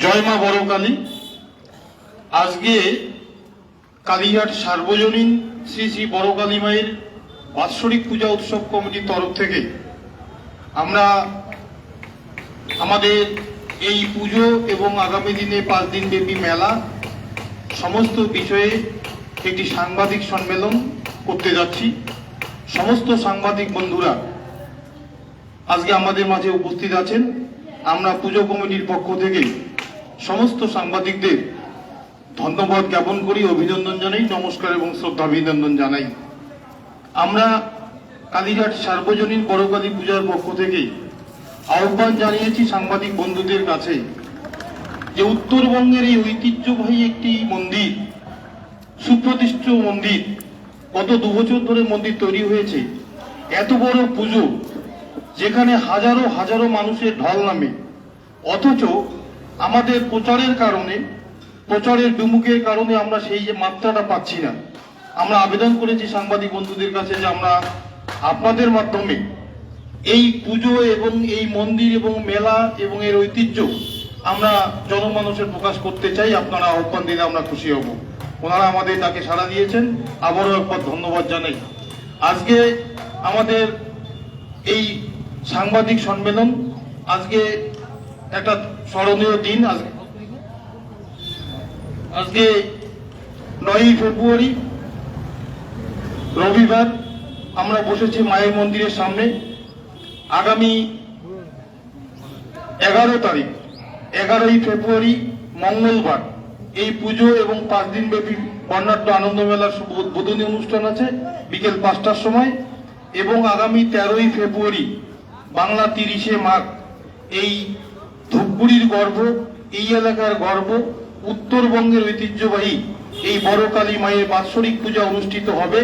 জয় মা বড় কালী আজকে কালীঘাট সার্বজনীন শ্রী শ্রী বড় কালী মায়ের বাৎসরিক পূজা উৎসব কমিটির তরফ থেকে আমরা আমাদের এই পুজো এবং আগামী দিনে পাঁচ দিন ব্যাপী মেলা সমস্ত বিষয়ে একটি সাংবাদিক সম্মেলন করতে যাচ্ছি। সমস্ত সাংবাদিক বন্ধুরা আজকে আমাদের মাঝে উপস্থিত আছেন আমরা পুজো কমিটির পক্ষ থেকে সমস্ত সাংবাদিকদের ধন্যবাদ জ্ঞাপন করি, অভিনন্দন জানাই, নমস্কার এবং শ্রদ্ধা অভিনন্দন জানাই। আমরা কালীঘাট সার্বজনীন বড়কালী পূজার পক্ষ থেকে আহ্বান জানিয়েছি সাংবাদিক বন্ধুদের কাছে যে উত্তরবঙ্গের এই ঐতিহ্যবাহী একটি মন্দির, সুপ্রতিষ্ঠ মন্দির, গত দু বছর ধরে মন্দির তৈরি হয়েছে। এত বড় পুজো যেখানে হাজারো হাজারো মানুষের ঢল নামে। অথচ আমাদের প্রচারের কারণে, প্রচারের বিমুখের কারণে আমরা সেই যে মাত্রাটা পাচ্ছি না। আমরা আবেদন করেছি সাংবাদিক বন্ধুদের কাছে যে আমরা আপনাদের মাধ্যমে এই পুজো এবং এই মন্দির এবং মেলা এবং এর ঐতিহ্য আমরা জনমানুষের প্রকাশ করতে চাই। আপনারা আহ্বান দিলে আমরা খুশি হব। ওনারা আমাদের তাকে সাড়া দিয়েছেন। আবারও একবার ধন্যবাদ জানাই। আজকে আমাদের এই সাংবাদিক সম্মেলন। আজকে একটা স্মরণীয় দিন। আজকে আজকে নয়ই ফেব্রুয়ারি, রবিবার, আমরা বসেছি মায়ের মন্দিরের সামনে। আগামী এগারো তারিখ, এগারোই ফেব্রুয়ারি, মঙ্গলবার, এই পুজো এবং পাঁচ দিন ব্যাপী বর্ণাঢ্য আনন্দ মেলার উদ্বোধনী অনুষ্ঠান আছে বিকেল পাঁচটার সময় এবং আগামী তেরোই ফেব্রুয়ারি বাংলা তিরিশে মাঘ। এই ধূপগুড়ির গর্ব, এই এলাকার গর্ব, উত্তরবঙ্গের ঐতিহ্যবাহী এই বড় কালী মায়ের বাৎসরিক পূজা অনুষ্ঠিত হবে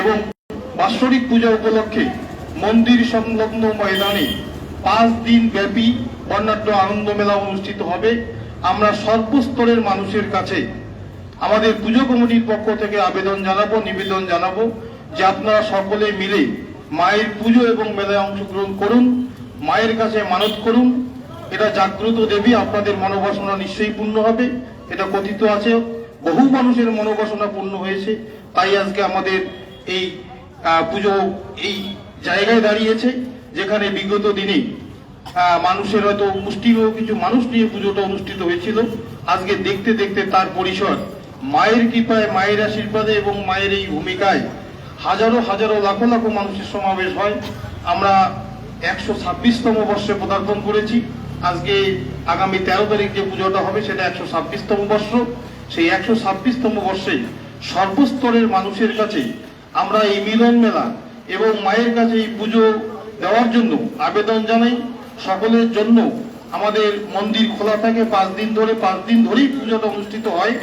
এবং বাৎসরিক পূজা উপলক্ষে মন্দির সংলগ্ন ময়দানে পাঁচ দিন ব্যাপী বর্ণাঢ্য আনন্দ মেলা অনুষ্ঠিত হবে। আমরা সর্বস্তরের মানুষের কাছে আমাদের পুজো কমিটির পক্ষ থেকে আবেদন জানাব, নিবেদন জানাব যে আপনারা সকলে মিলে মায়ের পুজো এবং মেলায় অংশগ্রহণ করুন, মায়ের কাছে মানত করুন। এটা জাগ্রত দেবী, আপনাদের মনোবাসনা নিশ্চয়ই পূর্ণ হবে। এটা কথিত আছে, বহু মানুষের মনোবাসনা পূর্ণ হয়েছে। তাই আজকে আমাদের এই পুজো এই জায়গায় দাঁড়িয়েছে, যেখানে বিগত দিনে মানুষের হয়তো মুষ্টিও কিছু মানুষ নিয়ে পুজোটা অনুষ্ঠিত হয়েছিল। আজকে দেখতে দেখতে তার পরিসর, মায়ের কৃপায়, মায়ের আশীর্বাদে এবং মায়ের এই ভূমিকায় হাজারো হাজারো লাখো লাখো মানুষের সমাবেশ হয়। আমরা একশো ছাব্বিশতম বর্ষে পদার্পণ করেছি। আজকে আগামী তেরো তারিখ যে পুজোটা হবে সেটা একশো ছাব্বিশতম বর্ষ। সেই একশো ছাব্বিশতম বর্ষে সর্বস্তরের মানুষের কাছে আমরা এই মিলন মেলা এবং মায়ের কাছে এই পুজো দেওয়ার জন্য আবেদন জানাই। সকলের জন্য আমাদের মন্দির খোলা থাকে। পাঁচ দিন ধরে, পাঁচ দিন ধরেই পুজোটা অনুষ্ঠিত হয়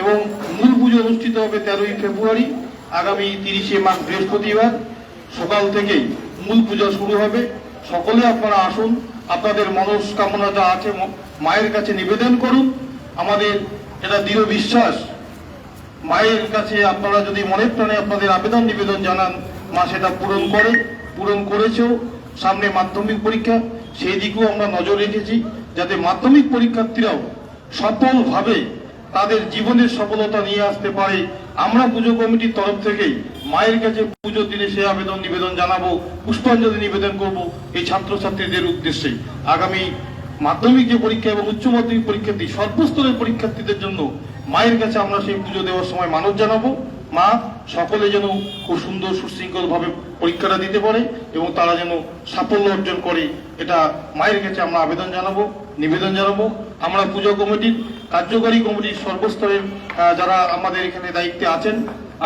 এবং মূল পুজো অনুষ্ঠিত হবে তেরোই ফেব্রুয়ারি। আগামী তিরিশে মার্চ বৃহস্পতিবার সকাল থেকেই মূল পূজা শুরু হবে। সকলে আপনারা আসুন, আপনাদের মনস্কামনা যা আছে মায়ের কাছে নিবেদন করুন। আমাদের এটা দৃঢ় বিশ্বাস। মায়ের কাছে আপনারা যদি মনে প্রাণে আপনাদের আবেদন নিবেদন জানান, মা সেটা পূরণ করে, পূরণ করেছেও। সামনে মাধ্যমিক পরীক্ষা, সেই দিকেও আমরা নজর রেখেছি, যাতে মাধ্যমিক পরীক্ষার্থীরাও সফলভাবে তাদের জীবনের সফলতা নিয়ে আসতে পারে আমরা পুজো কমিটির তরফ থেকেই মায়ের কাছে পুজোর দিনে সে আবেদন, নিবেদন জানাব, পুষ্পাঞ্জলি নিবেদন করব এই ছাত্রছাত্রীদের উদ্দেশ্যে আগামী মাধ্যমিক যে পরীক্ষা এবং উচ্চ মাধ্যমিক পরীক্ষার্থী, সর্বস্তরের পরীক্ষার্থীদের জন্য মায়ের কাছে আমরা সেই পুজো দেওয়ার সময় মানত জানাব। মা, সকলে যেন খুব সুন্দর সুশৃঙ্খলভাবে পরীক্ষাটা দিতে পারে এবং তারা যেন সাফল্য অর্জন করে, এটা মায়ের কাছে আমরা আবেদন জানাব, নিবেদন জানাব। আমরা পুজো কমিটির, কার্যকারী কমিটির সর্বস্তরের যারা আমাদের এখানে দায়িত্বে আছেন,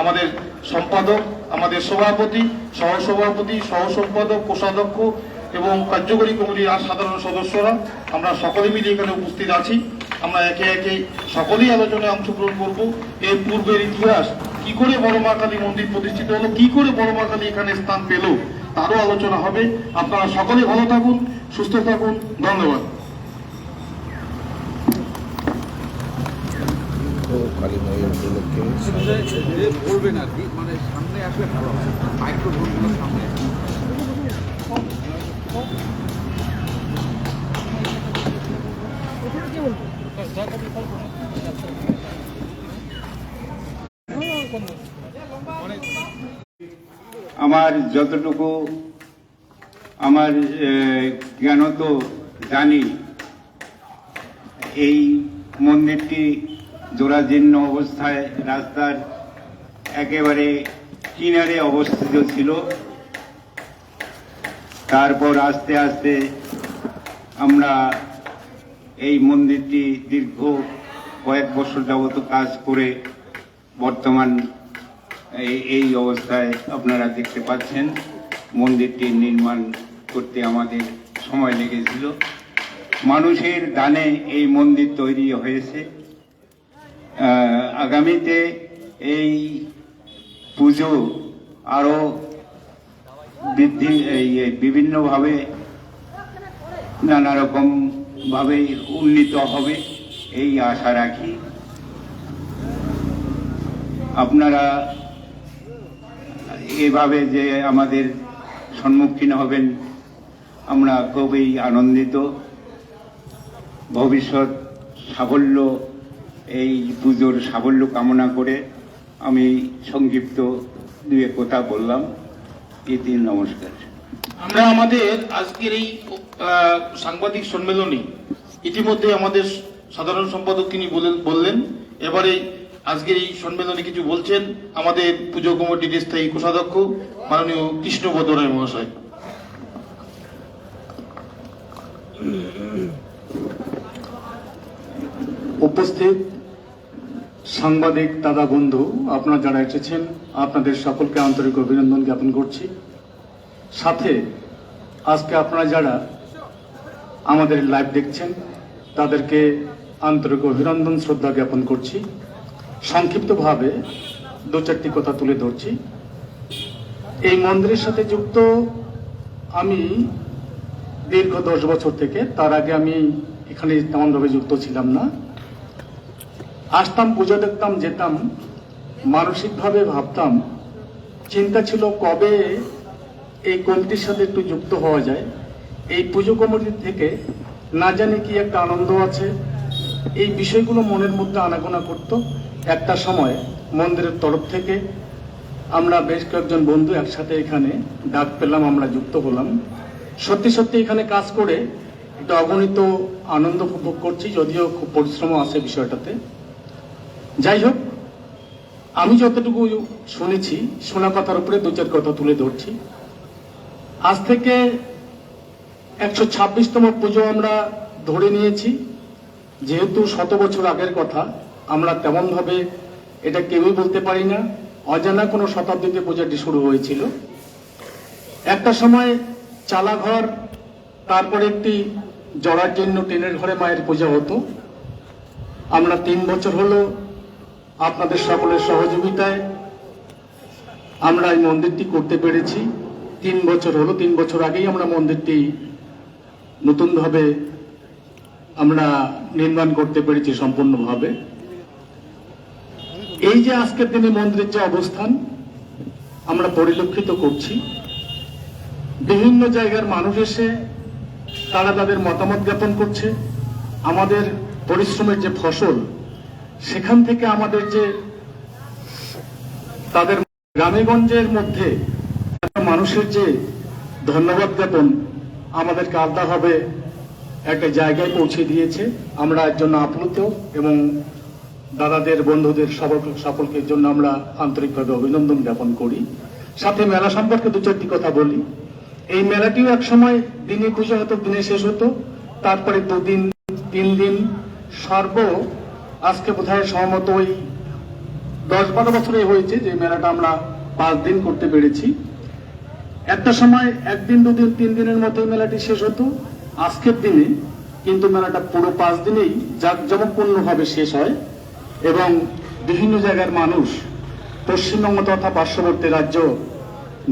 আমাদের সম্পাদক, আমাদের সভাপতি, সহসভাপতি সহ সম্পাদক কোষাধ্যক্ষ এবং কার্যকরী কমিটির আর সাধারণ সদস্যরা, আমরা সকলে মিলে এখানে উপস্থিত আছি। আমরা একে একে সকলেই আলোচনায় অংশগ্রহণ করব। এর পূর্বের ইতিহাস কি করে বড় মা কালী মন্দির প্রতিষ্ঠিত হলো কি করে বড় মা কালী এখানে স্থান পেল তারও আলোচনা হবে আপনারা সকলে ভালো থাকুন সুস্থ থাকুন ধন্যবাদ কালী মায়ের উপলক্ষে পড়বেন আর কি মানে সামনে আসলে ভালো হয় মাইক্রোফোনগুলো সামনে আমার যতটুকু আমার আহ, জ্ঞান তো জানি এই মন্দিরটি জোড়াজীর্ণ অবস্থায় রাস্তার একেবারে কিনারে অবস্থিত ছিল। তারপর আস্তে আস্তে আমরা এই মন্দিরটি দীর্ঘ কয়েক বছর যাবত কাজ করে বর্তমান এই অবস্থায় আপনারা দেখতে পাচ্ছেন, মন্দিরটি নির্মাণ করতে আমাদের সময় লেগেছিল। মানুষের দানে এই মন্দির তৈরি হয়েছে। আগামীতে এই পুজো আরও বৃদ্ধি বিভিন্নভাবে নানা রকম উন্নীত হবে, এই আশা রাখি। আপনারা এভাবে যে আমাদের সম্মুখীন হবেন, আমরা খুবই আনন্দিত। ভবিষ্যৎ সাফল্য, এই পুজোর সাফল্য কামনা করে আমি সংক্ষিপ্ত দুয়ে কথা বললাম। ইতি নমস্কার। আমরা আমাদের আজকের এই সাংবাদিক সম্মেলনে ইতিমধ্যে আমাদের সাধারণ সম্পাদক তিনি বললেন, এবারে আজকের এই সম্মেলনে কিছু বলছেন আমাদের পুজো কমিটির স্থায়ী কোষাধ্যক্ষ মাননীয় কৃষ্ণপদ রায় মহাশয়। উপস্থিত সাংবাদিক দাদা বন্ধু, আপনারা যারা এসেছেন, আপনাদের সকলকে আন্তরিক অভিনন্দন জ্ঞাপন করছি। সাথে আজকে আপনারা যারা আমাদের লাইভ দেখছেন, তাদেরকে আন্তরিক অভিনন্দন, শ্রদ্ধা জ্ঞাপন করছি। সংক্ষিপ্তভাবে দু চারটি কথা তুলে ধরছি। এই মন্দিরের সাথে যুক্ত আমি দীর্ঘ দশ বছর থেকে, তার আগে আমি এখানে তেমনভাবে যুক্ত ছিলাম না। আসতাম, পুজো দেখতাম, যেতাম, মানসিকভাবে ভাবতাম, চিন্তা ছিল কবে এই কমিটির সাথে একটু যুক্ত হওয়া যায়। এই পুজো কমিটির থেকে না জানি কি একটা আনন্দ আছে। এই বিষয়গুলো মনের মধ্যে আনাগোনা করত। একটা সময় মন্দিরের তরফ থেকে আমরা বেশ কয়েকজন বন্ধু একসাথে এখানে ডাক পেলাম, আমরা যুক্ত হলাম। সত্যি সত্যি এখানে কাজ করে একটা অগণিত আনন্দ উপভোগ করছি, যদিও খুব পরিশ্রম আছে বিষয়টাতে। যাই হোক, আমি যতটুকু শুনেছি, শোনা কথার উপরে দু চার কথা তুলে ধরছি। আজ থেকে একশো ছাব্বিশতম পুজো আমরা ধরে নিয়েছি, যেহেতু শত বছর আগের কথা আমরা তেমন ভাবে এটা কেউই বলতে পারি না। অজানা কোনো শতাব্দীতে পূজাটি শুরু হয়েছিল। একটা সময় চালাঘর, তারপরে একটি জড়ার জন্য টেনের ঘরে মায়ের পূজা হতো। আমরা তিন বছর হলো আপনাদের সকলের সহযোগিতায় আমরা এই মন্দিরটি করতে পেরেছি। তিন বছর হলো, তিন বছর আগেই আমরা মন্দিরটি নতুনভাবে আমরা নির্মাণ করতে পেরেছি সম্পূর্ণভাবে। এই যে আজকের দিনে মন্দিরের যে অবস্থান, আমরা পরিলক্ষিত করছি। বিভিন্ন জায়গার মানুষ এসে তারা তাদের মতামত জ্ঞাপন করছে। আমাদের পরিশ্রমের যে ফসল, সেখান থেকে আমাদের যে তাদের গ্রামেগঞ্জের মধ্যে মানুষের যে ধন্যবাদ জ্ঞাপন আমাদেরকে আলাদাভাবে একটা জায়গায় পৌঁছে দিয়েছে। আমরা এর জন্য আপ্লুত এবং দাদাদের, বন্ধুদের সকল সকলকে জন্য আমরা আন্তরিকভাবে অভিনন্দন জ্ঞাপন করি। সাথে মেলা সম্পর্কে দু চারটি কথা বলি। এই মেলাটিও এক সময় দিনে পুজো হতো, দিনে শেষ হতো। তারপরে দুদিন, তিন দিন, সর্ব আজকে বোধহয় সহমত ওই দশ বারো বছরে হয়েছে যে মেলাটা আমরা পাঁচ দিন করতে পেরেছি। একটা সময় একদিন, দুদিন, তিন দিনের মধ্যে মেলাটি শেষ হতো। আজকের দিনে কিন্তু মেলাটা পুরো পাঁচ দিনেই জাঁকজমকপূর্ণ ভাবে শেষ হয় এবং বিভিন্ন জায়গার মানুষ, পশ্চিমবঙ্গ তথা পার্শ্ববর্তী রাজ্য,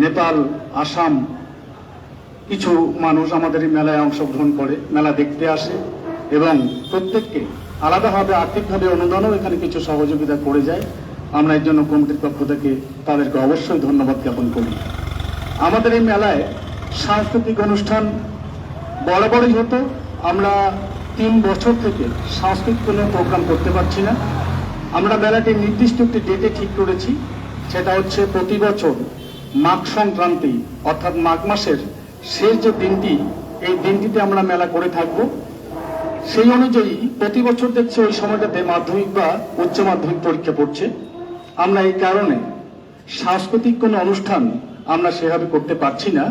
নেপাল, আসাম, কিছু মানুষ আমাদের এই মেলায় অংশগ্রহণ করে, মেলা দেখতে আসে এবং প্রত্যেককে আলাদাভাবে আর্থিকভাবে অনুদানও এখানে কিছু সহযোগিতা করে যায়। আমরা এর জন্য কমিটির পক্ষ থেকে তাদেরকে অবশ্যই ধন্যবাদ জ্ঞাপন করি। আমাদের এই মেলায় সাংস্কৃতিক অনুষ্ঠান বরাবরই হতো। আমরা তিন বছর থেকে সাংস্কৃতিক কোনো প্রোগ্রাম করতে পারছি না। আমরা মেলাটি নির্দিষ্ট একটি ডেটে ঠিক করেছি, সেটা হচ্ছে প্রতি বছর মাঘ সংক্রান্তি, অর্থাৎ মাঘ মাসের শেষ যে দিনটি, এই দিনটিতে আমরা মেলা করে থাকব। সেই অনুযায়ী প্রতি বছর দেখছি ওই সময়টাতে মাধ্যমিক বা উচ্চ মাধ্যমিক পরীক্ষা পড়ছে। আমরা এই কারণে সাংস্কৃতিক কোনো অনুষ্ঠান আমরা সেভাবে করতে পারছি না।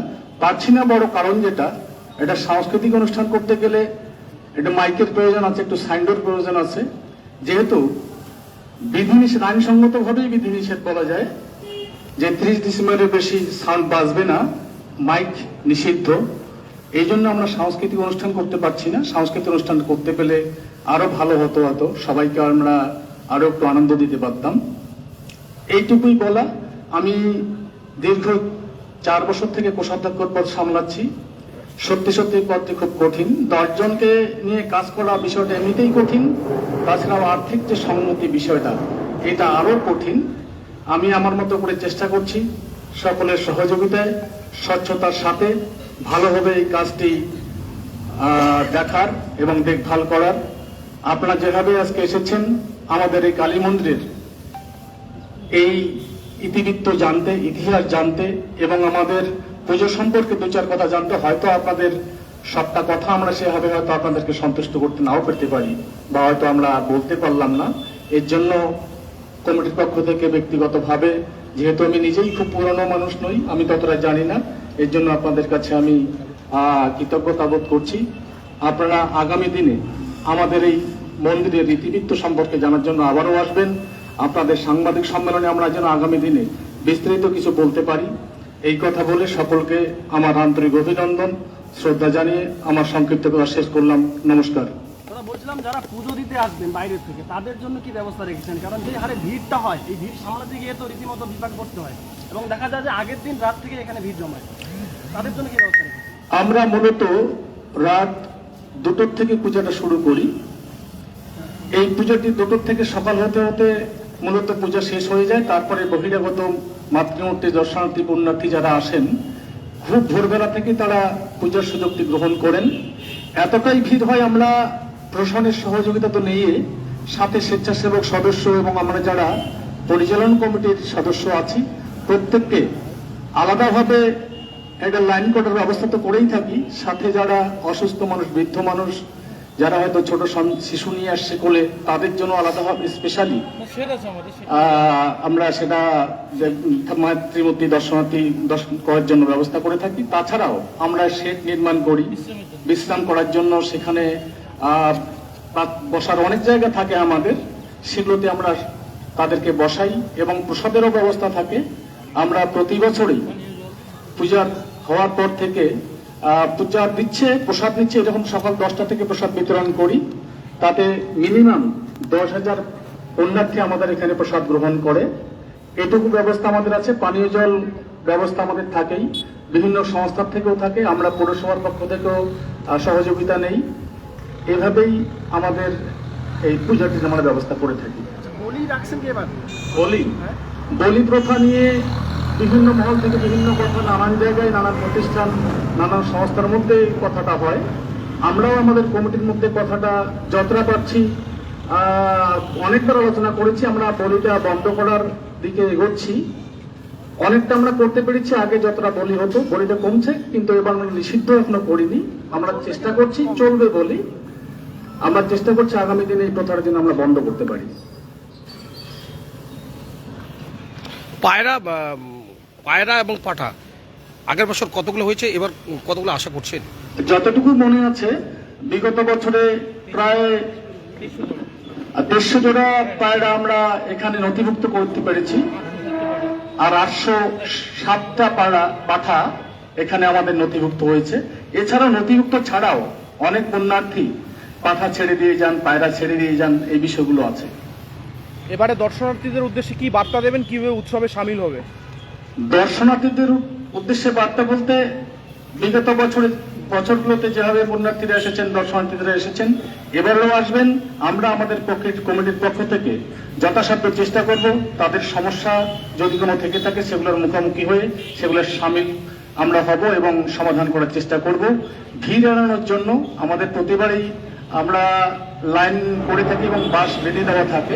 পারছি না বড় কারণ যেটা, এটা সাংস্কৃতিক অনুষ্ঠান করতে গেলে এটা মাইকের প্রয়োজন আছে, একটু সাইন্ডোর প্রয়োজন আছে। যেহেতু বিধিনিষেধ আইনসঙ্গতভাবেই বিধিনিষেধ বলা যায়। যে ত্রিশ ডিসেম্বরের বেশি সাউন্ড বাজবে না, মাইক নিষিদ্ধ। এই জন্য আমরা সাংস্কৃতিক অনুষ্ঠান করতে পারছি না। সাংস্কৃতিক অনুষ্ঠান করতে পেলে আরও ভালো হতো হতো সবাইকে আমরা আরও একটু আনন্দ দিতে পারতাম। এইটুকুই বলা। আমি দীর্ঘ চার বছর থেকে কোষাধ্যক্ষর পদ সামলাচ্ছি। সত্যি সত্যি পদটি খুব কঠিন। দশজনকে নিয়ে কাজ করা বিষয়টা এমনিতেই কঠিন। তাছাড়াও আর্থিক যে সম্মতি বিষয়টা, এটা আরও কঠিন। আমি আমার মতো করে চেষ্টা করছি সকলের সহযোগিতায়, স্বচ্ছতার সাথে ভালোভাবে এই কাজটি দেখার এবং দেখভাল করার। আপনারা যেভাবে আজকে এসেছেন, আমাদের এই কালী মন্দিরের এই ইতিবৃত্ত জানতে, ইতিহাস জানতে এবং আমাদের পুজো সম্পর্কে দু চার কথা জানতে হয়তো আপনাদের সবটা কথা আমরা সেভাবে হয়তো আপনাদেরকে সন্তুষ্ট করতে নাও পেতে পারি বা হয়তো আমরা বলতে পারলাম না। এর জন্য কমিটির পক্ষ থেকে ব্যক্তিগতভাবে, যেহেতু আমি নিজেই খুব পুরনো মানুষ নই, আমি ততটা জানি না, এর জন্য আপনাদের কাছে আমি কৃতজ্ঞতা বোধ করছি। আপনারা আগামী দিনে আমাদের এই মন্দিরের রীতিবৃত্ত সম্পর্কে জানার জন্য আবারও আসবেন। আপনাদের সাংবাদিক সম্মেলনে আমরা যেন আগামী দিনে বিস্তারিত কিছু বলতে পারি। এই কথা বলে সকলকে আমার আন্তরিক অভিনন্দন শ্রদ্ধা জানিয়ে আমার সংক্ষিপ্ত কথা শেষ করলাম। নমস্কার। বলছিলাম যারা পুজো দিতে আসবেন বাইরের থেকে তাদের জন্য কি ব্যবস্থা রেখেছেন? কারণ যে হারে ভিড়টা হয় এই ভিড় সামলাতে গিয়ে তো রীতিমতো বিপাক করতে হয়। এবং দেখা যায় যে আগের দিন রাত থেকে এখানে ভিড় জমায়। তাদের জন্য কি ব্যবস্থা রেখেছেন? আমরা মূলত রাত দুটোর থেকে পূজাটা শুরু করি। এই পুজোটি দুটোর থেকে সকাল হতে হতে মূলত পূজা শেষ হয়ে যায় তারপরে বহিরাগত মাতৃমূর্তি দর্শনার্থী পুণ্যার্থী যারা আসেন, খুব ভোরবেলা থেকে তারা পূজার সুযোগটি গ্রহণ করেন। এতটাই ভিড় হয় আমরা প্রশাসনের সহযোগিতা তো নিয়ে, সাথে স্বেচ্ছাসেবক সদস্য এবং আমরা যারা পরিচালন কমিটির সদস্য আছি, প্রত্যেককে আলাদাভাবে একটা লাইন কটার ব্যবস্থা তো করেই থাকি। সাথে যারা অসুস্থ মানুষ, বৃদ্ধ মানুষ যারা হয়তো ছোট শিশু নিয়ে আসছে কোলে তাদের জন্য আলাদাভাবে স্পেশালি আমরা সেটা মাতৃমূর্তি দর্শনার্থী দর্শন করার জন্য ব্যবস্থা করে থাকি। তাছাড়াও আমরা শেড নির্মাণ করি বিশ্রাম করার জন্য সেখানে বসার অনেক জায়গা থাকে আমাদের। সেগুলোতে আমরা তাদেরকে বসাই এবং প্রসাদেরও ব্যবস্থা থাকে। আমরা প্রতি বছরই পূজার হওয়ার পর থেকে পূজা দিচ্ছে প্রসাদ নিচ্ছে এরকম সকাল দশটা থেকে প্রসাদ বিতরণ করি তাতে মিনিমাম দশ হাজার পুণ্যার্থী আমাদের এখানে প্রসাদ গ্রহণ করে। এটুকু ব্যবস্থা আমাদের আছে পানীয় জল ব্যবস্থা আমাদের থাকেই বিভিন্ন সংস্থার থেকেও থাকে আমরা পৌরসভার পক্ষ থেকেও সহযোগিতা নেই। এভাবেই আমাদের এই পূজাটির আমরা ব্যবস্থা করে থাকি। আচ্ছা বলি রাখছেন বলি? বলি প্রথা নিয়ে বিভিন্ন মহল থেকে বিভিন্ন কথা, নানান জায়গায়, নানান প্রতিষ্ঠান, নানান সংস্থার মধ্যে কথাটা হয়। আমরাও আমাদের কমিটির মধ্যে কথাটা যতটা পাচ্ছি। অনেকবার আলোচনা করেছি, আমরা বলিটা বন্ধ করার দিকে এগোচ্ছি। অনেকটা আমরা করতে পেরেছি, আগে যতটা বলি হতো, বলিটা কমছে, কিন্তু এবার আমরা নিষিদ্ধ এখনও করিনি। আমরা চেষ্টা করছি, চলবে বলি। আমরা চেষ্টা করছি আগামী দিনে এই প্রথাটা যেন আমরা বন্ধ করতে পারি। পায়রা পায়রা এবং পাঠা। আগের বছর কতগুলো হয়েছে এবার কতগুলো আশা করছেন? যতটুকু মনে আছে বিগত বছরে প্রায় দেড়শো জোড়া পায়রা আমরা এখানে নথিভুক্ত করতে পেরেছি। আর আটশো সাতটা পাড়া পাঠা এখানে আমাদের নথিভুক্ত হয়েছে। এছাড়াও নথিভুক্ত ছাড়াও অনেক পুণ্যার্থী পাঠা ছেড়ে দিয়ে যান পায়রা ছেড়ে দিয়ে যান এই বিষয়গুলো আছে। এবারে দর্শনার্থীদের উদ্দেশ্যে কি বার্তা দেবেন? কীভাবে উৎসবে সামিল হবে? দর্শনার্থীদের উদ্দেশ্যে বার্তা বলতে, বিগত বছরের বছরগুলোতে যেভাবে পুণ্যার্থীরা এসেছেন, দর্শনার্থীরা এসেছেন, এবারেও আসবেন। আমরা আমাদের পক্ষে, কমিটির পক্ষ থেকে যথাসাধ্য চেষ্টা করব। তাদের সমস্যা যদি কোনো থেকে থাকে, সেগুলোর মুখোমুখি হয়ে সেগুলোর সামিল আমরা হব এবং সমাধান করার চেষ্টা করব। ভিড় এড়ানোর জন্য আমাদের প্রতিবারই আমরা লাইন করে থাকি এবং বাস বেঁধে দেওয়া থাকে।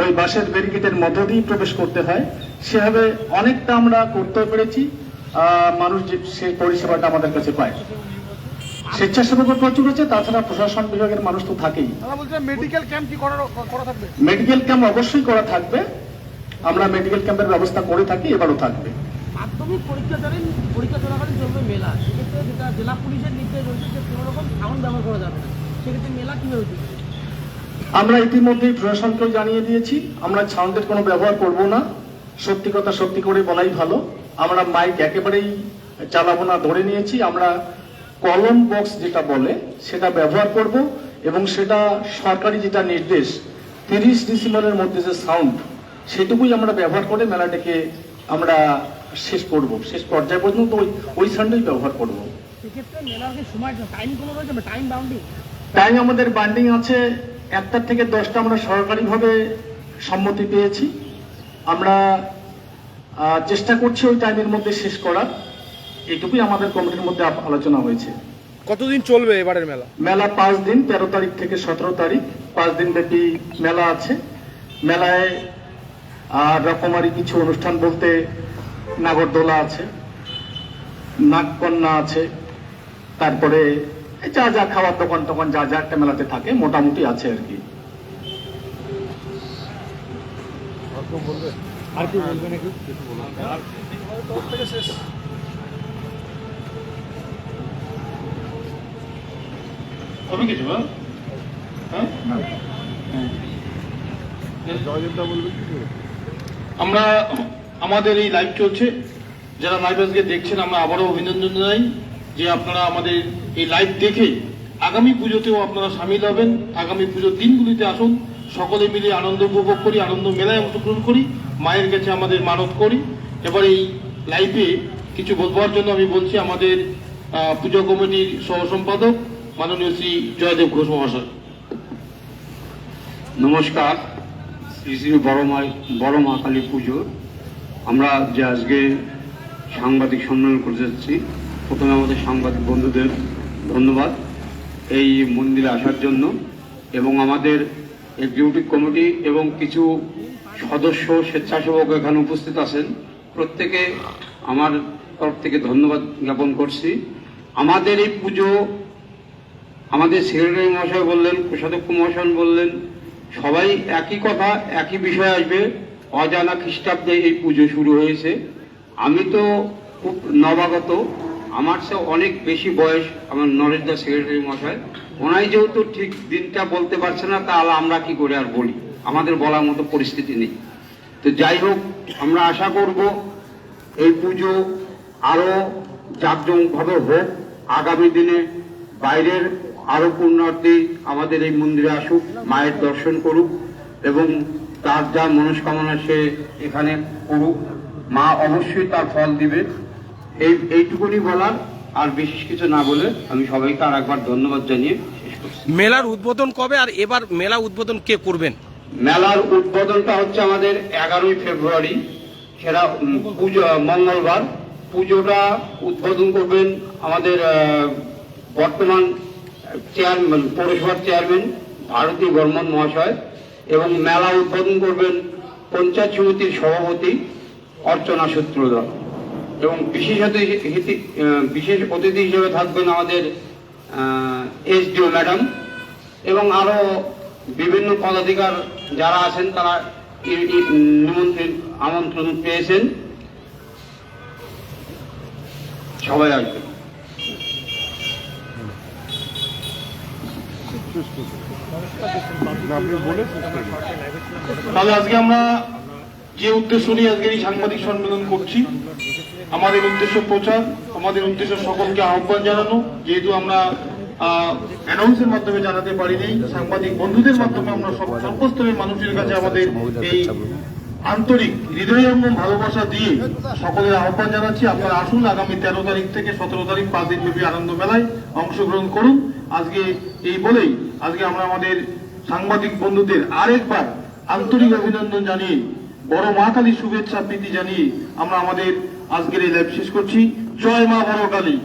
ওই বাসের ব্যারিকেডের মধ্য দিয়েই প্রবেশ করতে হয়। সেভাবে অনেকটা আমরা করতে পেরেছি। মানুষ যে সেই পরিষেবাটা আমাদের কাছে পায়। স্বেচ্ছাসেবক প্রচুর আছে তাছাড়া প্রশাসন বিভাগের মানুষ তো থাকেই। মেডিকেল ক্যাম্প কি করা করা থাকবে? মেডিকেল ক্যাম্প অবশ্যই করা থাকবে। আমরা মেডিকেল ক্যাম্পের ব্যবস্থা করে থাকি এবারও থাকবে। মাধ্যমিক পরীক্ষা চলাকালীন চলবে মেলা। সেক্ষেত্রে যেটা জেলা পুলিশের নির্দেশ রয়েছে যে কোনো রকম সাউন্ড ব্যবহার করা যাবে না। সেক্ষেত্রে মেলা কীভাবে আমরা ইতিমধ্যেই প্রশাসনকেও জানিয়ে দিয়েছি আমরা সাউন্ডের কোনো ব্যবহার করব না। সত্যি কথা সত্যি করে বলাই ভালো। আমরা মাইক একেবারেই চালাবো না ধরে নিয়েছি। আমরা কলম বক্স যেটা বলে সেটা ব্যবহার করব এবং সেটা সরকারি যেটা নির্দেশ তিরিশ ডিসিমলের মধ্যে যে সাউন্ড সেটুকুই আমরা ব্যবহার করে মেলাটাকে আমরা শেষ করব। শেষ পর্যায়ে পর্যন্ত ওই ওই সাউন্ডই ব্যবহার করব। টাইম আমাদের বান্ডিং আছে একটা থেকে দশটা আমরা সরকারিভাবে সম্মতি পেয়েছি। আমরা চেষ্টা করছি ওই টাইমের মধ্যে শেষ করার। এটুকুই আমাদের কমিটির মধ্যে আলোচনা হয়েছে। কতদিন চলবে এবারের মেলা? মেলা পাঁচ দিন তেরো তারিখ থেকে সতেরো তারিখ। পাঁচ দিন ব্যাপী মেলা আছে। মেলায় আর রকমারি কিছু অনুষ্ঠান বলতে নাগরদোলা আছে নাগকন্যা আছে তারপরে যা যা খাওয়ার দোকান টোকান যা যা একটা মেলাতে থাকে মোটামুটি আছে আর কি। হবে কিছু হ্যাঁ? হ্যাঁ? আমরা আমাদের এই লাইভ চলছে। যারা লাইভ আজকে দেখছেন আমরা আবারও অভিনন্দন জানাই যে আপনারা আমাদের এই লাইভ দেখে আগামী পুজোতেও আপনারা সামিল হবেন। আগামী পুজোর দিনগুলিতে আসুন। সকলে মিলে আনন্দ উপভোগ করি আনন্দ মেলায় অংশগ্রহণ করি। মায়ের কাছে আমাদের মানত করি। এবার এই লাইভে কিছু বলবার জন্য আমি বলছি আমাদের পুজো কমিটির সহ সম্পাদক মাননীয় শ্রী জয়দেব ঘোষ মহাশয়। নমস্কার, শ্রী শ্রী বড় মা বড় মা কালী পুজো। আমরা যে আজকে সাংবাদিক সম্মেলন করতে যাচ্ছি, প্রথমে আমাদের সাংবাদিক বন্ধুদের ধন্যবাদ এই মন্দিরে আসার জন্য এবং আমাদের এক্সিকিউটিভ কমিটি এবং কিছু সদস্য স্বেচ্ছাসেবক এখানে উপস্থিত আছেন। প্রত্যেকে আমার তরফ থেকে ধন্যবাদ জ্ঞাপন করছি। আমাদের এই পুজো, আমাদের সেক্রেটারি মহাশয় বললেন, কোষাধ্যক্ষ মহাশয় বললেন, সবাই একই কথা, একই বিষয় আসবে। অজানা খ্রিস্টাব্দে এই পুজো শুরু হয়েছে। আমি তো খুব নবাগত। আমার সে অনেক বেশি বয়স আমার নরেশ সেক্রেটারি মহাশয়। ওনাই যেহেতু ঠিক দিনটা বলতে পারছে না, তাহলে আমরা কি করে আর বলি? আমাদের বলার মতো পরিস্থিতি নেই। তো যাই হোক, আমরা আশা করব এই পুজো আরও জাঁকজমকভাবে হোক। আগামী দিনে বাইরের আরও পুণ্যার্থী আমাদের এই মন্দিরে আসুক, মায়ের দর্শন করুক এবং তার যা মনস্কামনা সে এখানে করুক। মা অবশ্যই তার ফল দিবে। এই, এইটুকুনি বলার, আর বিশেষ কিছু না বলে আমি সবাইকে আর একবার ধন্যবাদ জানিয়ে শেষ করছি। মেলার উদ্বোধন কবে আর এবার মেলা উদ্বোধন কে করবেন? মেলার উদ্বোধনটা হচ্ছে আমাদের এগারোই ফেব্রুয়ারি, সেটা পুজো, মঙ্গলবার। পুজোটা উদ্বোধন করবেন আমাদের বর্তমান চেয়ারম্যান, পৌরসভার চেয়ারম্যান ভারতী বর্মন মহাশয় এবং মেলা উদ্বোধন করবেন পঞ্চায়েত সমিতির সভাপতি অর্চনা সূত্রধর। এবং বিশেষ বিশেষ অতিথি হিসেবে থাকবেন আমাদের এসডিও ম্যাডাম এবং আরও বিভিন্ন পদাধিকার যারা আছেন তারা নিমন্ত্রণ, আমন্ত্রণ পেয়েছেন। সবাই আসবে। তাহলে আজকে আমরা যে উদ্দেশ্য নিয়ে আজকে এই সাংবাদিক সম্মেলন করছি, আমাদের উদ্দেশ্য প্রচার, আমাদের উদ্দেশ্য সকলকে আহ্বান জানানো। যেহেতু আমরা অ্যানাউন্সের মাধ্যমে জানাতে পারিনি। সাংবাদিক বন্ধুদের মাধ্যমে আমরা সব- সর্বস্তরের মানুষের কাছে আমাদের এই আন্তরিক হৃদয়ঙ্গম ভালোবাসা দিয়ে সকলের আহ্বান জানাচ্ছি। আপনারা আসুন আগামী তেরো তারিখ থেকে সতেরো তারিখ পাঁচ দিন ব্যাপী আনন্দ মেলায় অংশগ্রহণ করুন। আজকে এই বলেই আজকে আমরা আমাদের সাংবাদিক বন্ধুদের আরেকবার আন্তরিক অভিনন্দন জানিয়ে, বড় মা কালী শুভেচ্ছা প্রীতি জানিয়ে আমরা আমাদের আজকের এই লাইভ শেষ করছি। জয় মা বড় কালী।